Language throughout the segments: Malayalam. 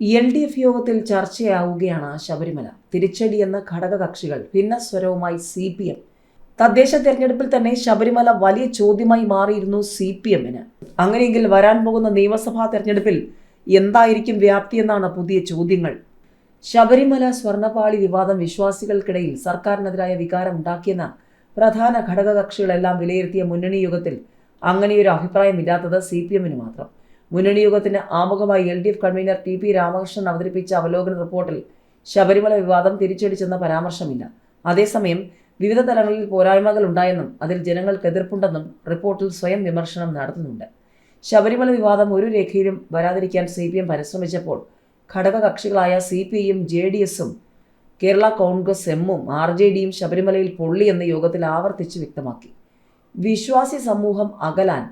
എൽ ഡി എഫ് യോഗത്തിൽ ചർച്ചയാവുകയാണ് ശബരിമല. തിരിച്ചടി എന്ന ഘടകകക്ഷികൾ ഭിന്നസ്വരവുമായി സി പി എം. തദ്ദേശ തെരഞ്ഞെടുപ്പിൽ തന്നെ ശബരിമല വലിയ ചോദ്യമായി മാറിയിരുന്നു സി പി എമ്മിന്. അങ്ങനെയെങ്കിൽ വരാൻ പോകുന്ന നിയമസഭാ തെരഞ്ഞെടുപ്പിൽ എന്തായിരിക്കും വ്യാപ്തി എന്നാണ് പുതിയ ചോദ്യങ്ങൾ. ശബരിമല സ്വർണപാളി വിവാദം വിശ്വാസികൾക്കിടയിൽ സർക്കാരിനെതിരായ വികാരം ഉണ്ടാക്കിയെന്ന പ്രധാന ഘടകകക്ഷികളെല്ലാം വിലയിരുത്തിയ മുന്നണി യുഗത്തിൽ അങ്ങനെയൊരു അഭിപ്രായമില്ലാത്തത് സി പി എമ്മിന് മാത്രം. മുന്നണി യോഗത്തിന് ആമുഖമായി L D F convener T P Ramakrishnan അവതരിപ്പിച്ച അവലോകന റിപ്പോർട്ടിൽ ശബരിമല വിവാദം തിരിച്ചടിച്ചെന്ന പരാമർശമില്ല. അതേസമയം വിവിധ തലങ്ങളിൽ പോരായ്മകൾ ഉണ്ടായെന്നും അതിൽ ജനങ്ങൾക്ക് എതിർപ്പുണ്ടെന്നും റിപ്പോർട്ടിൽ സ്വയം വിമർശനം നടത്തുന്നുണ്ട്. ശബരിമല വിവാദം ഒരു രേഖയിലും വരാതിരിക്കാൻ സി പി എം പരിശ്രമിച്ചപ്പോൾ ഘടകകക്ഷികളായ സി പി ഐയും ജെ ഡി എസും കേരള കോൺഗ്രസ് എമ്മും ആർ ജെ ഡിയും ശബരിമലയിൽ പൊള്ളി എന്ന യോഗത്തിൽ ആവർത്തിച്ച് വ്യക്തമാക്കി. വിശ്വാസി സമൂഹം അകലാൻ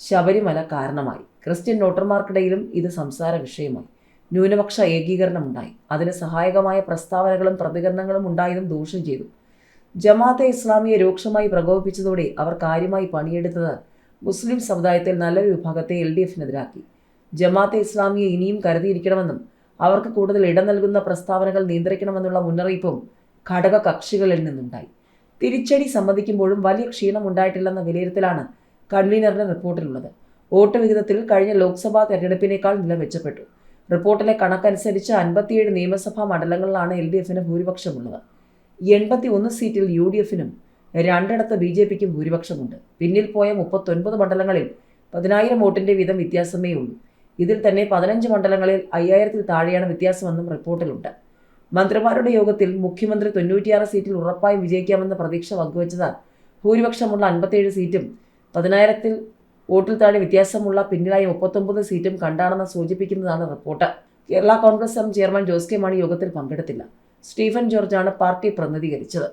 ശബരിമല കാരണമായി. ക്രിസ്ത്യൻ വോട്ടർമാർക്കിടയിലും ഇത് സംസാര വിഷയമായി. ന്യൂനപക്ഷ ഏകീകരണമുണ്ടായി. അതിന് സഹായകമായ പ്രസ്താവനകളും പ്രതികരണങ്ങളും ഉണ്ടായതും ദോഷം ചെയ്തു. ജമാഅത്തെ ഇസ്ലാമിയെ രൂക്ഷമായി പ്രകോപിപ്പിച്ചതോടെ അവർ കാര്യമായി പണിയെടുത്തത് മുസ്ലിം സമുദായത്തിൽ നല്ലൊരു വിഭാഗത്തെ എൽ ഡി എഫിനെതിരാക്കി. ജമാഅത്തെ ഇസ്ലാമിയെ ഇനിയും കരുതിയിരിക്കണമെന്നും അവർക്ക് കൂടുതൽ ഇടം നൽകുന്ന പ്രസ്താവനകൾ നിയന്ത്രിക്കണമെന്നുള്ള മുന്നറിയിപ്പും ഘടക കക്ഷികളിൽ നിന്നുണ്ടായി. തിരിച്ചടി സമ്മതിക്കുമ്പോഴും വലിയ ക്ഷീണമുണ്ടായിട്ടില്ലെന്ന വിലയിരുത്തലാണ് കൺവീനറുടെ റിപ്പോർട്ടിലുള്ളത്. വോട്ട് വിഹിതത്തിൽ കഴിഞ്ഞ ലോക്സഭാ തെരഞ്ഞെടുപ്പിനേക്കാൾ നില മെച്ചപ്പെട്ടു. റിപ്പോർട്ടിലെ കണക്കനുസരിച്ച് അൻപത്തിയേഴ് നിയമസഭാ മണ്ഡലങ്ങളിലാണ് എൽ ഡി എഫിന് ഭൂരിപക്ഷമുള്ളത്. എൺപത്തി ഒന്ന് സീറ്റിൽ യു ഡി എഫിനും രണ്ടിടത്ത് ബി ജെ പിക്കും ഭൂരിപക്ഷമുണ്ട്. പിന്നിൽ പോയ മുപ്പത്തൊൻപത് മണ്ഡലങ്ങളിൽ പതിനായിരം വോട്ടിന്റെ വീതം വ്യത്യാസമേ ഉള്ളൂ. ഇതിൽ തന്നെ പതിനഞ്ച് മണ്ഡലങ്ങളിൽ അയ്യായിരത്തിൽ താഴെയാണ് വ്യത്യാസമെന്നും റിപ്പോർട്ടിലുണ്ട്. മന്ത്രിമാരുടെ യോഗത്തിൽ മുഖ്യമന്ത്രി തൊണ്ണൂറ്റിയാറ് സീറ്റിൽ ഉറപ്പായും വിജയിക്കാമെന്ന പ്രതീക്ഷ പങ്കുവച്ചതാൽ ഭൂരിപക്ഷമുള്ള അൻപത്തേഴ് സീറ്റും പതിനായിരത്തിൽ വോട്ടിൽ താഴെ വ്യത്യാസമുള്ള പിന്നിലായി മുപ്പത്തൊമ്പത് സീറ്റും കണ്ടാണെന്ന് സൂചിപ്പിക്കുന്നതാണ് report. Kerala Congress M chairman Jose K Mani യോഗത്തിൽ പങ്കെടുത്തില്ല. Stephen ജോർജാണ് party പ്രതിനിധീകരിച്ചത്.